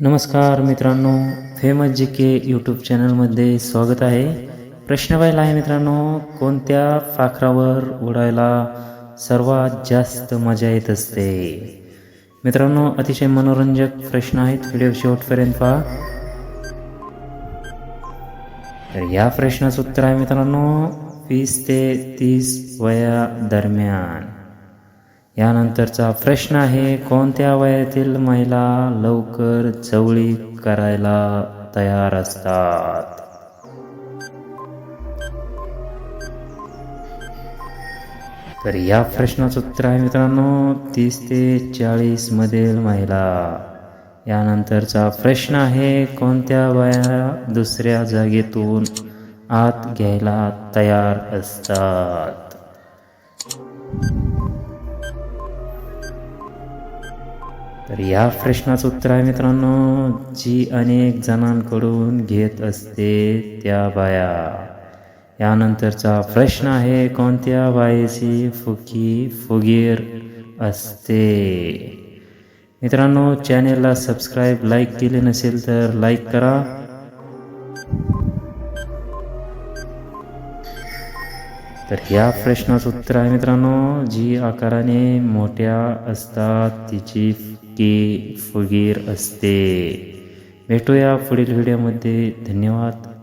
नमस्कार मित्रांनो फेमस जी के यूट्यूब चॅनलमध्ये स्वागत आहे. प्रश्न पाहिला आहे मित्रांनो कोणत्या फाखरावर उडायला सर्वात जास्त मजा येत असते? मित्रांनो अतिशय मनोरंजक प्रश्न आहेत. व्हिडिओ शेवटपर्यंत पहा. तर या प्रश्नाचं उत्तर आहे मित्रांनो वीस ते तीस वया दरम्यान. यानंतरचा प्रश्न आहे कोणत्या वयातील महिला लवकर चवळी करायला तयार असतात? तर या प्रश्नाचं उत्तर आहे मित्रांनो तीस ते चाळीस मधील महिला. यानंतरचा प्रश्न आहे कोणत्या वया दुसऱ्या जागेतून आत घ्यायला तयार असतात? तर या प्रश्नाचं उत्तर आहे मित्रांनो जी अनेक जणांकडून घेत असते त्या बाया. यानंतरचा प्रश्न आहे कोणत्या बायेची फुकी फुगीर असते? मित्रांनो चॅनेलला सबस्क्राईब लाईक केले नसेल तर लाईक करा. तर ह्या प्रश्नाचं उत्तर आहे मित्रांनो जी आकाराने मोठ्या असतात तिची की फुगीर असते. भेटूया पुढील व्हिडिओमध्ये धन्यवाद.